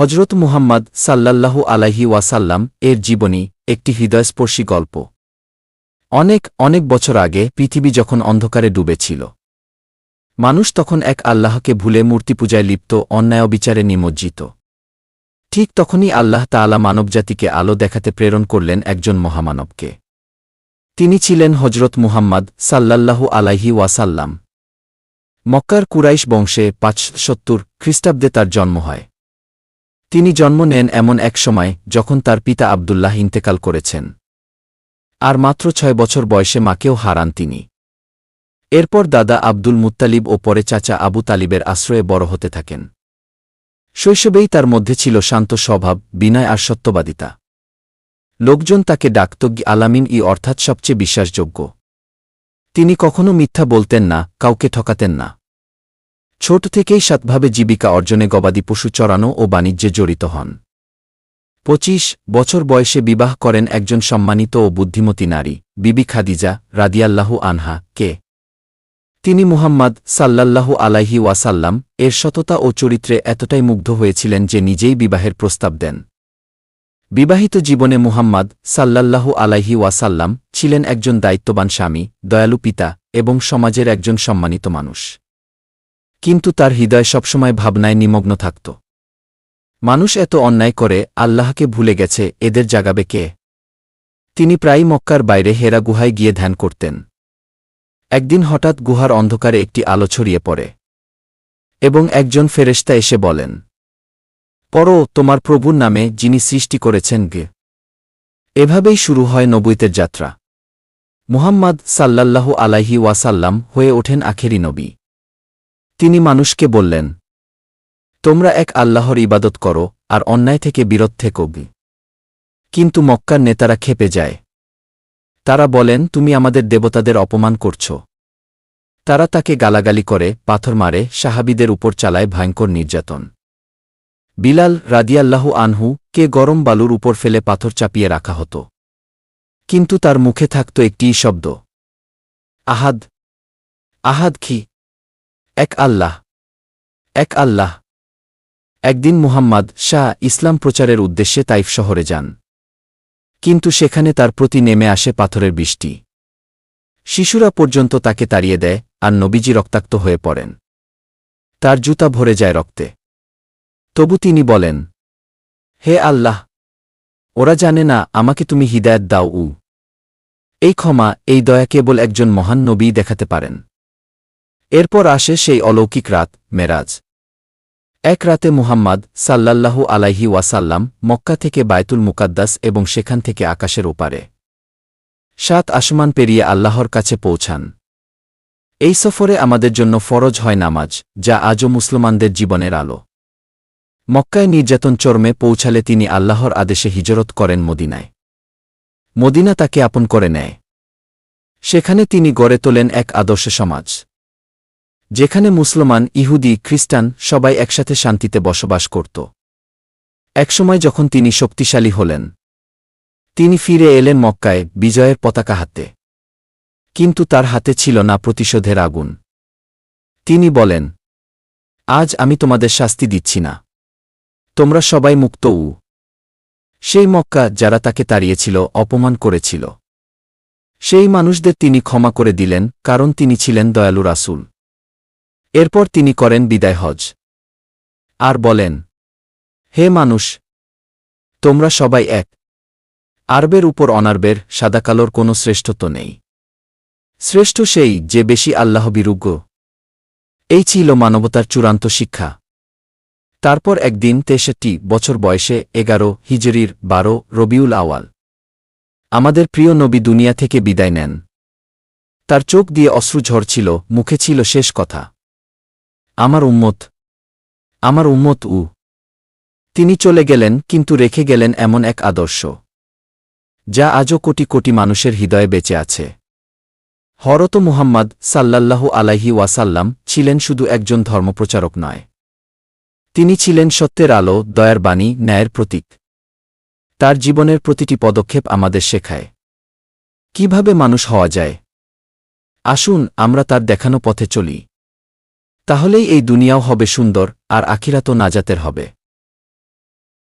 হজরত মুহাম্মদ সাল্লাল্লাহু আলাইহি ওয়াসাল্লাম এর জীবনী একটি হৃদয়স্পর্শী গল্প। অনেক অনেক বছর আগে পৃথিবী যখন অন্ধকারে ডুবেছিল। মানুষ তখন এক আল্লাহকে ভুলে মূর্তিপূজায় লিপ্ত অন্যায় বিচারে নিমজ্জিত। ঠিক তখনই আল্লাহ তাআলা মানবজাতিকে আলো দেখাতে প্রেরণ করলেন একজন মহামানবকে। তিনি ছিলেন হজরত মুহাম্মদ সাল্লাল্লাহু আলাইহি ওয়াসাল্লাম। মক্কার কুরাইশ বংশে পাঁচ সত্তর খ্রিস্টাব্দে তার জন্ম হয়। তিনি জন্ম নেন এমন এক সময়, যখন তার পিতা আবদুল্লাহ ইন্তেকাল করেছেন। আর মাত্র ছয় বছর বয়সে মাকেও হারান তিনি। এরপর দাদা আব্দুল মুত্তালিব ও পরে চাচা আবু তালিবের আশ্রয়ে বড় হতে থাকেন। শৈশবেই তার মধ্যে ছিল শান্ত স্বভাব, বিনয় আর সত্যবাদিতা। লোকজন তাকে ডাক্তজ্ঞ আলামিন ই অর্থাৎ সবচেয়ে বিশ্বাসযোগ্য। তিনি কখনো মিথ্যা বলতেন না, কাউকে ঠকাতেন না। ছোট থেকেই সৎভাবে জীবিকা অর্জনে গবাদি পশু চড়ানো ও বাণিজ্যে জড়িত হন। পঁচিশ, বছর বয়সে বিবাহ করেন একজন সম্মানিত ও বুদ্ধিমতী নারী, বিবি খাদিজা রাদিয়াল্লাহু আনহা, কে? তিনি মুহাম্মদ সাল্লাল্লাহু আলাইহি ওয়াসাল্লাম এর সততা ও চরিত্রে এতটাই মুগ্ধ হয়েছিলেন যে নিজেই বিবাহের প্রস্তাব দেন। বিবাহিত জীবনে মুহাম্মদ সাল্লাল্লাহু আলাইহি ওয়াসাল্লাম ছিলেন একজন দায়িত্ববান স্বামী, দয়ালু পিতা এবং সমাজের একজন সম্মানিত মানুষ। কিন্তু তার হৃদয় সবসময় ভাবনায় নিমগ্ন থাকত। মানুষ এত অন্যায় করে, আল্লাহকে ভুলে গেছে, এদের জাগাবে কে? তিনি প্রায়ই মক্কার বাইরে হেরা গুহায় গিয়ে ধ্যান করতেন। একদিন হঠাৎ গুহার অন্ধকারে একটি আলো ছড়িয়ে পড়ে। এবং একজন ফেরেশতা এসে বলেন পরো তোমার প্রভুর নামে, যিনি সৃষ্টি করেছেন গে। এভাবেই শুরু হয় নবৈতের যাত্রা। মুহাম্মদ সাল্লাল্লাহু আলাইহি ওয়াসাল্লাম হয়ে ওঠেন আখেরি নবী। তিনি মানুষকে বললেন, তোমরা এক আল্লাহর ইবাদত করো আর অন্যায় থেকে বিরত গে। কিন্তু মক্কার নেতারা খেপে যায়। তারা বলেন, তুমি আমাদের দেবতাদের অপমান করছ। তারা তাকে গালাগালি করে, পাথর মারে, সাহাবিদের উপর চালায় ভয়ঙ্কর নির্যাতন। বিলাল রাদিয়াল্লাহু আনহু কে গরম বালুর উপর ফেলে পাথর চাপিয়ে রাখা হতো। কিন্তু তার মুখে থাকত একটিই শব্দ। আহাদ আহাদ কি? এক আল্লাহ। এক আল্লাহ। একদিন মুহাম্মদ শাহ ইসলাম প্রচারের উদ্দেশ্যে তাইফ শহরে যান। কিন্তু সেখানে তার প্রতি নেমে আসে পাথরের বৃষ্টি। শিশুরা পর্যন্ত তাকে তাড়িয়ে দেয় আর নবীজি রক্তাক্ত হয়ে পড়েন। তার জুতা ভরে যায় রক্তে। তবু তিনি বলেন, হে আল্লাহ, ওরা জানে না আমাকে তুমি হিদায়ত দাও উ। এই ক্ষমা, এই দয়া কেবল একজন মহান নবী দেখাতে পারেন। এরপর আসে সেই অলৌকিক রাত, মেরাজ। এক রাতে মুহাম্মদ সাল্লাল্লাহু আলাইহি ওয়াসাল্লাম মক্কা থেকে বায়তুল মুকাদ্দাস এবং সেখান থেকে আকাশের ওপারে। সাত আসমান পেরিয়ে আল্লাহর কাছে পৌঁছান। এই সফরে আমাদের জন্য ফরজ হয় নামাজ, যা আজও মুসলমানদের জীবনের আলো। মক্কায় নির্যাতন চর্মে পৌঁছালে তিনি আল্লাহর আদেশে হিজরত করেন মদিনায়। মদিনা তাকে আপন করে নেয়। সেখানে তিনি গড়ে তোলেন এক আদর্শ সমাজ। যেখানে মুসলমান, ইহুদি, খ্রিস্টান সবাই একসাথে শান্তিতে বসবাস করত। একসময় যখন তিনি শক্তিশালী হলেন, তিনি ফিরে এলেন মক্কায় বিজয়ের পতাকা হাতে। কিন্তু তার হাতে ছিল না প্রতিশোধের আগুন। তিনি বলেন, আজ আমি তোমাদের শাস্তি দিচ্ছি না। তোমরা সবাই মুক্ত উ। সেই মক্কা যারা তাকে তাড়িয়েছিল, অপমান করেছিল। সেই মানুষদের তিনি ক্ষমা করে দিলেন, কারণ তিনি ছিলেন দয়ালু রাসুল। এরপর তিনি করেন বিদায় হজ। আর বলেন, হে মানুষ, তোমরা সবাই এক। আরবের উপর অনারবের সাদাকালোর কোনো শ্রেষ্ঠত্ব নেই। শ্রেষ্ঠ সেই যে বেশি আল্লাহ বিরুগ্য এই ছিল মানবতার চূড়ান্ত শিক্ষা। তারপর একদিন তেষট্টি বছর বয়সে এগারো হিজরির বারো রবিউল আওয়াল আমাদের প্রিয় নবী দুনিয়া থেকে বিদায় নেন। তার চোখ দিয়ে অশ্রু ঝরছিল, মুখে ছিল শেষ কথা। আমার উম্মত। আমার উম্মত উ। তিনি চলে গেলেন, কিন্তু রেখে গেলেন এমন এক আদর্শ, যা আজও কোটি কোটি মানুষের হৃদয়ে বেঁচে আছে। হরত মুহাম্মদ সাল্লাল্লাহু আলাইহি ওয়াসাল্লাম ছিলেন শুধু একজন ধর্মপ্রচারক নয়। তিনি ছিলেন সত্যের আলো, দয়ার বাণী, ন্যায়ের প্রতীক। তার জীবনের প্রতিটি পদক্ষেপ আমাদের শেখায়। কীভাবে মানুষ হওয়া যায়? আসুন, আমরা তার দেখানো পথে চলি। তাহলেই এই দুনিয়াও হবে সুন্দর আর আখিরাতও নাজাতের হবে।